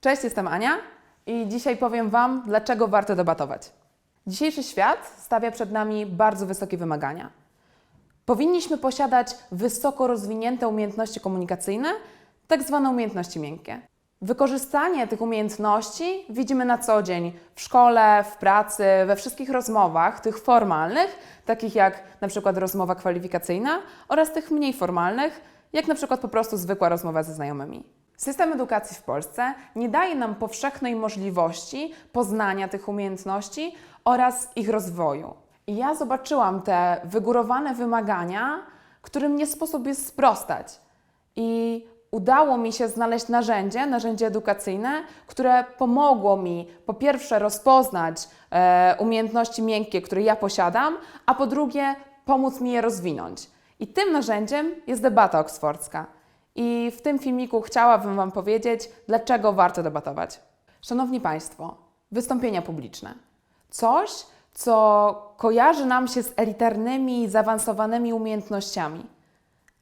Cześć, jestem Ania i dzisiaj powiem Wam, dlaczego warto debatować. Dzisiejszy świat stawia przed nami bardzo wysokie wymagania. Powinniśmy posiadać wysoko rozwinięte umiejętności komunikacyjne, tak zwane umiejętności miękkie. Wykorzystanie tych umiejętności widzimy na co dzień w szkole, w pracy, we wszystkich rozmowach, tych formalnych, takich jak na przykład rozmowa kwalifikacyjna, oraz tych mniej formalnych, jak na przykład po prostu zwykła rozmowa ze znajomymi. System edukacji w Polsce nie daje nam powszechnej możliwości poznania tych umiejętności oraz ich rozwoju. I ja zobaczyłam te wygórowane wymagania, którym nie sposób jest sprostać. I udało mi się znaleźć narzędzie, narzędzie edukacyjne, które pomogło mi po pierwsze rozpoznać e, umiejętności miękkie, które ja posiadam, a po drugie pomóc mi je rozwinąć. I tym narzędziem jest debata oksfordzka. I w tym filmiku chciałabym Wam powiedzieć, dlaczego warto debatować. Szanowni Państwo, wystąpienia publiczne. Coś, co kojarzy nam się z elitarnymi, zaawansowanymi umiejętnościami.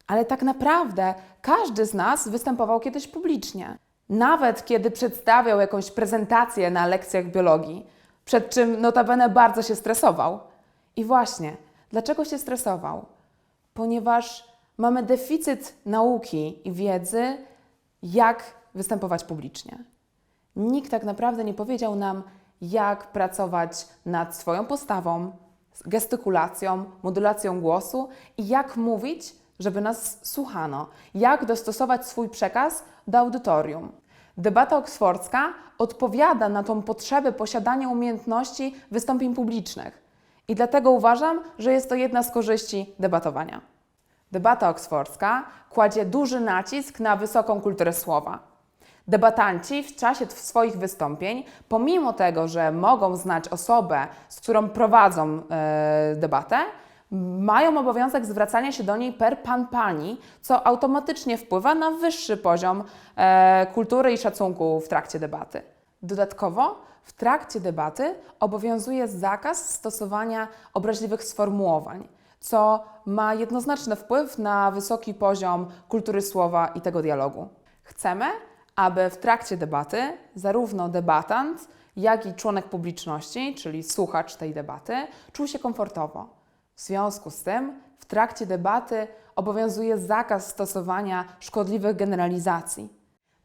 Ale tak naprawdę każdy z nas występował kiedyś publicznie. Nawet kiedy przedstawiał jakąś prezentację na lekcjach biologii, przed czym notabene bardzo się stresował. I właśnie, dlaczego się stresował? Ponieważ mamy deficyt nauki i wiedzy, jak występować publicznie. Nikt tak naprawdę nie powiedział nam, jak pracować nad swoją postawą, gestykulacją, modulacją głosu i jak mówić, żeby nas słuchano, jak dostosować swój przekaz do audytorium. Debata oksfordzka odpowiada na tą potrzebę posiadania umiejętności wystąpień publicznych i dlatego uważam, że jest to jedna z korzyści debatowania. Debata oksfordzka kładzie duży nacisk na wysoką kulturę słowa. Debatanci w czasie swoich wystąpień, pomimo tego, że mogą znać osobę, z którą prowadzą e, debatę, mają obowiązek zwracania się do niej per pan pani, co automatycznie wpływa na wyższy poziom e, kultury i szacunku w trakcie debaty. Dodatkowo w trakcie debaty obowiązuje zakaz stosowania obraźliwych sformułowań, co ma jednoznaczny wpływ na wysoki poziom kultury słowa i tego dialogu. Chcemy, aby w trakcie debaty zarówno debatant, jak i członek publiczności, czyli słuchacz tej debaty, czuł się komfortowo. W związku z tym w trakcie debaty obowiązuje zakaz stosowania szkodliwych generalizacji.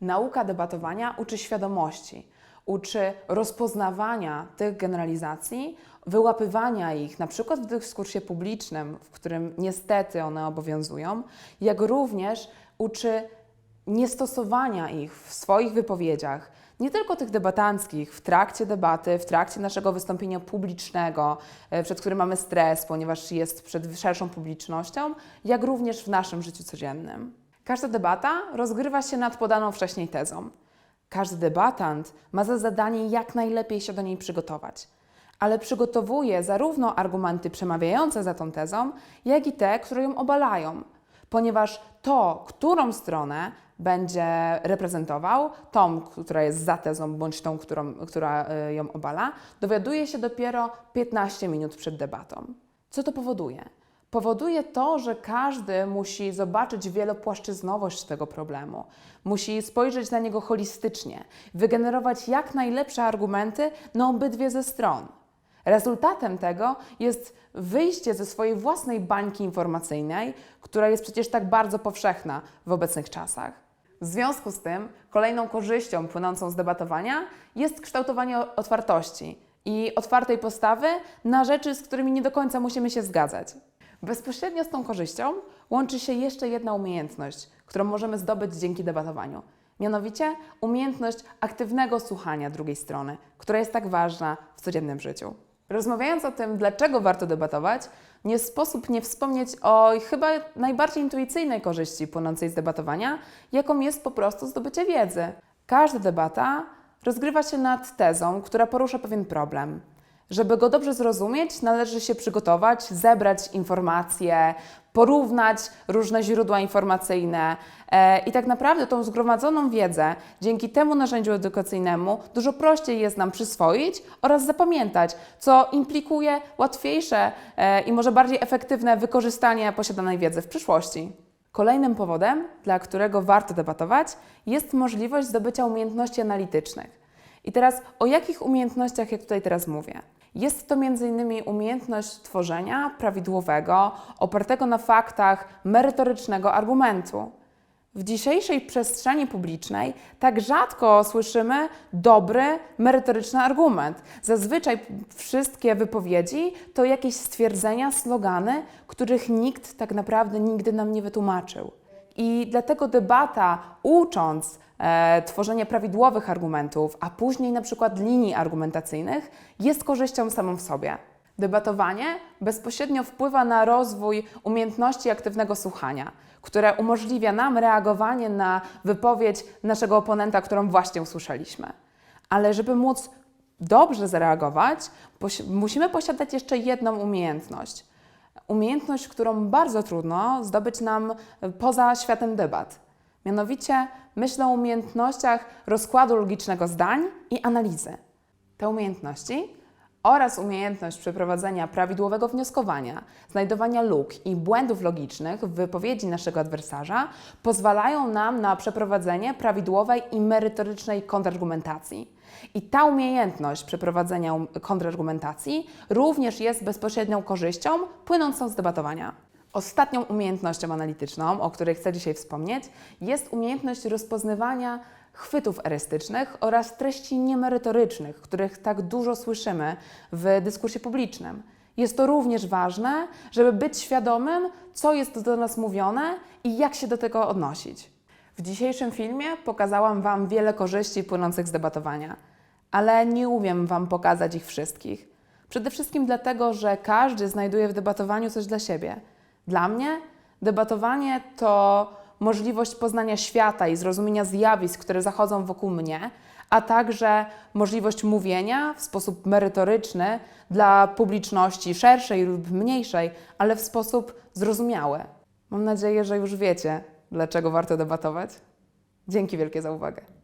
Nauka debatowania uczy świadomości, uczy rozpoznawania tych generalizacji, wyłapywania ich, na przykład w dyskursie publicznym, w którym niestety one obowiązują, jak również uczy niestosowania ich w swoich wypowiedziach, nie tylko tych debatanckich, w trakcie debaty, w trakcie naszego wystąpienia publicznego, e, przed którym mamy stres, ponieważ jest przed szerszą publicznością, jak również w naszym życiu codziennym. Każda debata rozgrywa się nad podaną wcześniej tezą. Każdy debatant ma za zadanie jak najlepiej się do niej przygotować, ale przygotowuje zarówno argumenty przemawiające za tą tezą, jak i te, które ją obalają, ponieważ to, którą stronę będzie reprezentował, tą, która jest za tezą, bądź tą, którą, która y, ją obala, dowiaduje się dopiero 15 minut przed debatą. Co to powoduje? Powoduje to, że każdy musi zobaczyć wielopłaszczyznowość tego problemu, musi spojrzeć na niego holistycznie, wygenerować jak najlepsze argumenty na obydwie ze stron. Rezultatem tego jest wyjście ze swojej własnej bańki informacyjnej, która jest przecież tak bardzo powszechna w obecnych czasach. W związku z tym, kolejną korzyścią płynącą z debatowania jest kształtowanie otwartości i otwartej postawy na rzeczy, z którymi nie do końca musimy się zgadzać. Bezpośrednio z tą korzyścią łączy się jeszcze jedna umiejętność, którą możemy zdobyć dzięki debatowaniu. Mianowicie umiejętność aktywnego słuchania drugiej strony, która jest tak ważna w codziennym życiu. Rozmawiając o tym, dlaczego warto debatować, nie sposób nie wspomnieć o chyba najbardziej intuicyjnej korzyści płynącej z debatowania, jaką jest po prostu zdobycie wiedzy. Każda debata rozgrywa się nad tezą, która porusza pewien problem. Żeby go dobrze zrozumieć, należy się przygotować, zebrać informacje, porównać różne źródła informacyjne e, i tak naprawdę tą zgromadzoną wiedzę dzięki temu narzędziu edukacyjnemu dużo prościej jest nam przyswoić oraz zapamiętać, co implikuje łatwiejsze e, i może bardziej efektywne wykorzystanie posiadanej wiedzy w przyszłości. Kolejnym powodem, dla którego warto debatować, jest możliwość zdobycia umiejętności analitycznych. I teraz o jakich umiejętnościach ja tutaj teraz mówię? Jest to m.in. umiejętność tworzenia prawidłowego, opartego na faktach, merytorycznego argumentu. W dzisiejszej przestrzeni publicznej tak rzadko słyszymy dobry, merytoryczny argument. Zazwyczaj wszystkie wypowiedzi to jakieś stwierdzenia, slogany, których nikt tak naprawdę nigdy nam nie wytłumaczył. I dlatego debata, ucząc e, tworzenia prawidłowych argumentów, a później na przykład linii argumentacyjnych, jest korzyścią samą w sobie. Debatowanie bezpośrednio wpływa na rozwój umiejętności aktywnego słuchania, które umożliwia nam reagowanie na wypowiedź naszego oponenta, którą właśnie usłyszeliśmy. Ale żeby móc dobrze zareagować, musimy posiadać jeszcze jedną umiejętność. Umiejętność, którą bardzo trudno zdobyć nam poza światem debat. Mianowicie myślę o umiejętnościach rozkładu logicznego zdań i analizy. Te umiejętności oraz umiejętność przeprowadzenia prawidłowego wnioskowania, znajdowania luk i błędów logicznych w wypowiedzi naszego adwersarza pozwalają nam na przeprowadzenie prawidłowej i merytorycznej kontrargumentacji. I ta umiejętność przeprowadzenia um- kontrargumentacji również jest bezpośrednią korzyścią płynącą z debatowania. Ostatnią umiejętnością analityczną, o której chcę dzisiaj wspomnieć, jest umiejętność rozpoznawania chwytów erystycznych oraz treści niemerytorycznych, których tak dużo słyszymy w dyskursie publicznym. Jest to również ważne, żeby być świadomym, co jest do nas mówione i jak się do tego odnosić. W dzisiejszym filmie pokazałam Wam wiele korzyści płynących z debatowania, ale nie umiem Wam pokazać ich wszystkich. Przede wszystkim dlatego, że każdy znajduje w debatowaniu coś dla siebie. Dla mnie debatowanie to możliwość poznania świata i zrozumienia zjawisk, które zachodzą wokół mnie, a także możliwość mówienia w sposób merytoryczny dla publiczności szerszej lub mniejszej, ale w sposób zrozumiały. Mam nadzieję, że już wiecie, dlaczego warto debatować. Dzięki wielkie za uwagę.